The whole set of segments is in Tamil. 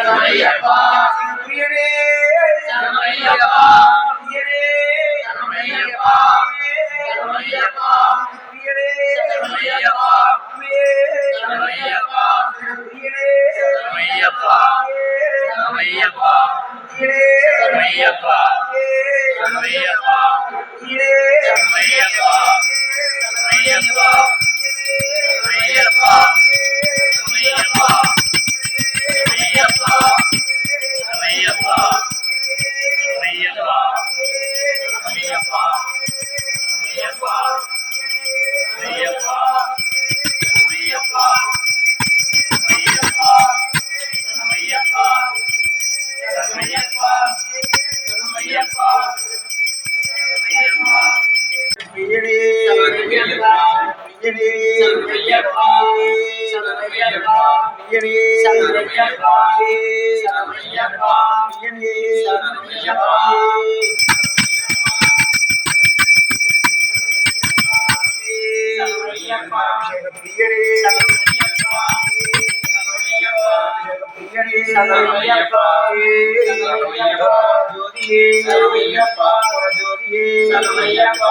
சரணையப்பா சரணையப்பா சரணையப்பா சரணையப்பா சரணையப்பா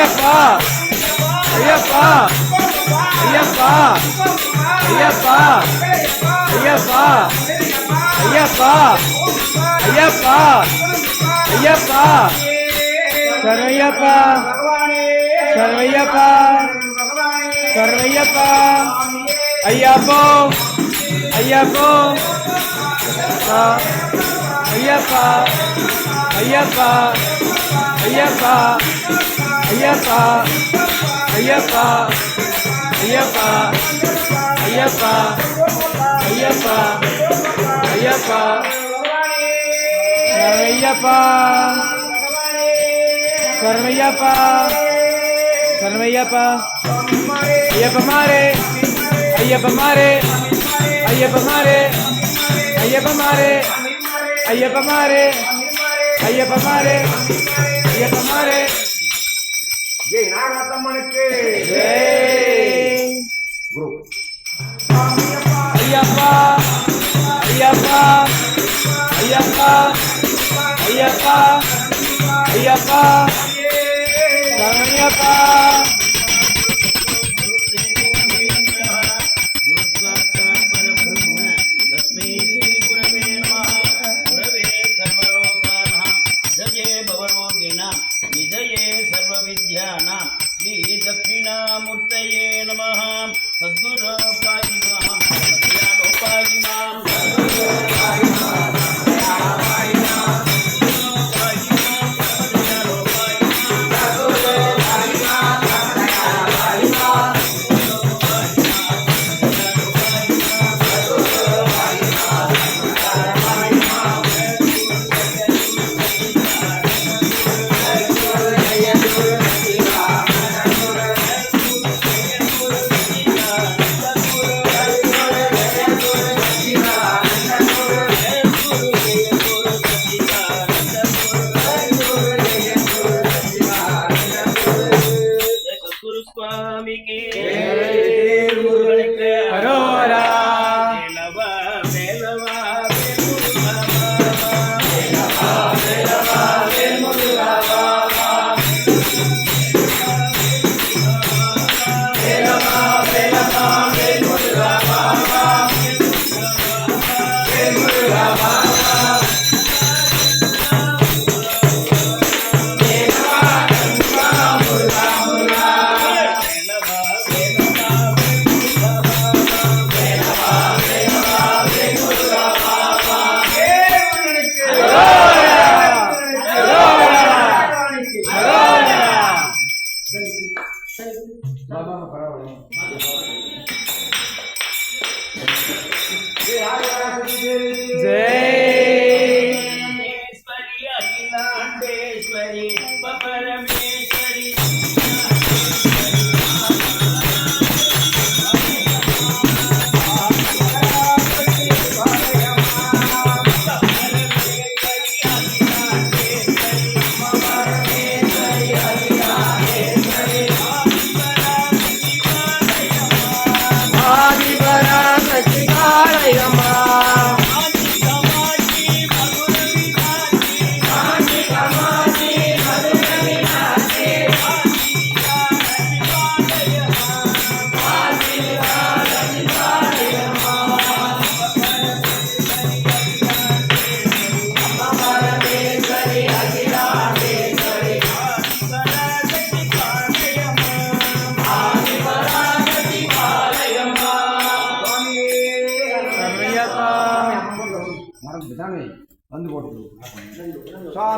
ஐயப்பா! ஐயப்பா! ஐயப்பா! ஐயப்பா! ஐயப்பா! ஐயப்பா! ஐயப்பா! ஐயப்பா! சரவையப்பா சரவையப்பா சரவையப்பா ஐயப்போ! ஐயப்போ! Ayyappa! Ayyappa! Ayyappa! ayyappa ayyappa ayyappa ayyappa ayyappa ayyappa ayyappa ayyappa ayyappa ayyappa ayyappa mare ayyappa mare ayyappa mare ayyappa mare ayyappa mare ayyappa mare ayyappa mare ayyappa mare ayyappa mare. జై నాగతమ్మనికి గురు. Ayyappa Ayyappa Ayyappa Ayyappa Ayyappa. Ayyappa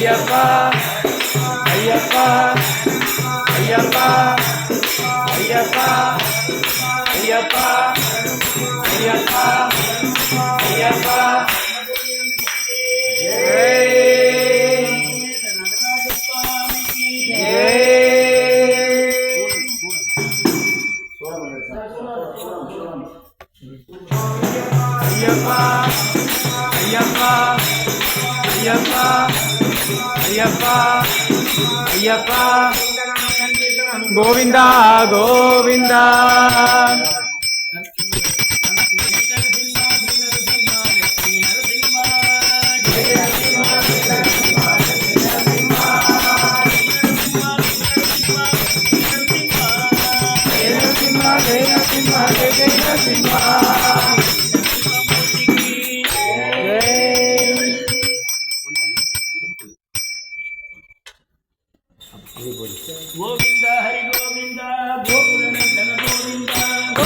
ayyappa ayyappa ayyappa ayyappa ayyappa ayyappa ayyappa ayyappa Ayyappa Ayyappa. Govinda Govinda.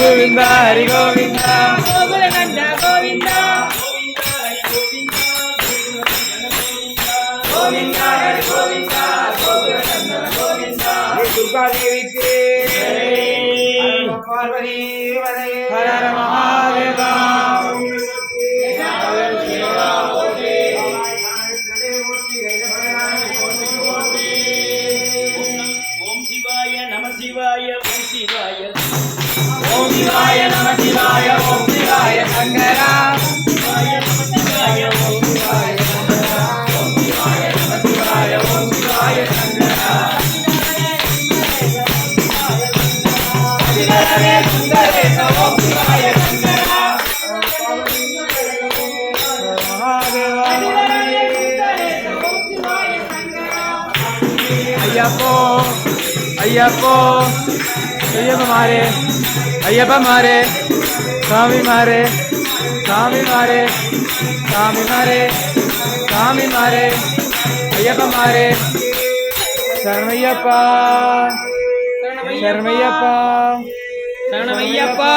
고민다 리고민다. சிவாய நம சிவாய ஓம் சிவாய சங்கரா. ஐயப்போ ஐயப்போ ஐயப்ப மாறே ஐயப்ப மாறே சாமி மாறே சாமி மாறே சாமி மாறே சாமி மாறே ஐயப்ப மாறே. சரணையப்பா சரணையப்பா சரணையப்பா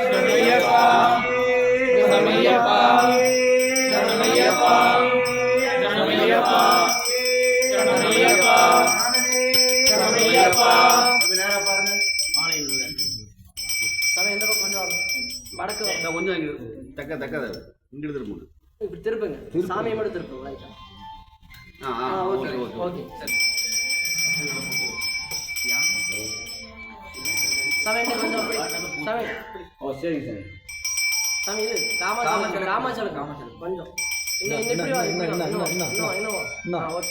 சரணையப்பா சரணையப்பா. கொஞ்சம் இங்க தக்க தக்க இங்கிட்டு திரும்ப இப்படி திருப்புங்க. சாமியை மட்டும் திருப்புங்க லைட்டா ஆ ஓகே ஓகே ஓகே ஓகே. சாமி கொஞ்சம் சாமி. ஓ சரி சரி சாமி இது காமாச்சலம் காமாச்சலம் காமாச்சலம் கொஞ்சம். இன்னும் இன்னும் இன்னும், இன்னும், இன்னும், இன்னும், okay.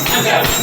Yes,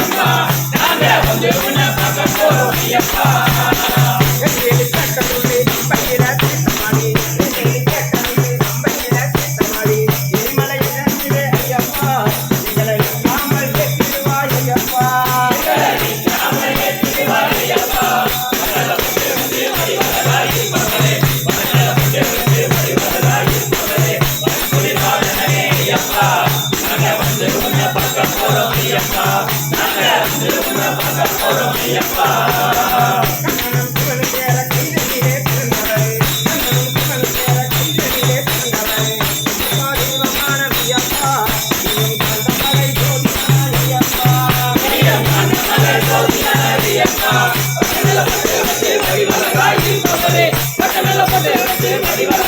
Ayyappa Everybody.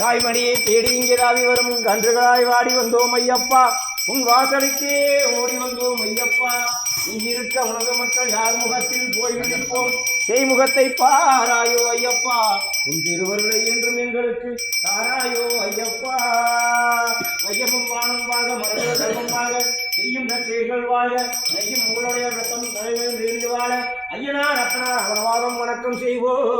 தாய்மணியை தேடி இங்கே தாவி வரும் கன்றுகளாய் வாடி வந்தோம் ஐயப்பா. உன் வாசலுக்கே ஓடி வந்தோம் ஐயப்பா. நீ இருக்க உனது மக்கள் யார் முகத்தில் போய் விழிப்போம்? செய்முகத்தை பாராயோ ஐயப்பா. உன் திருவருளை என்றும் எங்களுக்கு தாராயோ ஐயப்பா. ஐயமும் வானம் வாக மரபு தர்மம் செய்யும் நற்றைகள் வாழ நெய்யும் உங்களுடைய ரத்தம் தலைவர் இருந்து வாழ. ஐயனா ரத்னா அவனவாதம் வணக்கம் செய்வோம்.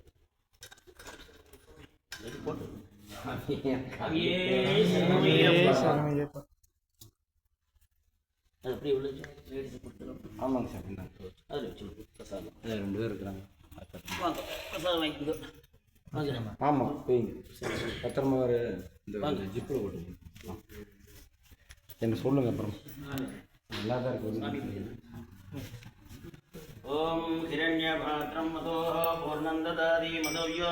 அது அப்படியே உள்ள கொடுத்துரும். ஆமாங்க சார் பிரசாதம் ரெண்டு பேர் இருக்கிறாங்க வாங்க பிரசாதம் வாங்கிக்கோ ஆமாம் பத்திரமா இந்த ஜிப்பில் போட்டு எனக்கு சொல்லுங்க அப்புறம் நல்லா தான் இருக்கு ஓம் ஹிரண்யபாத்திரம் மதோ பூர்ணந்ததாதி மதவ்யோ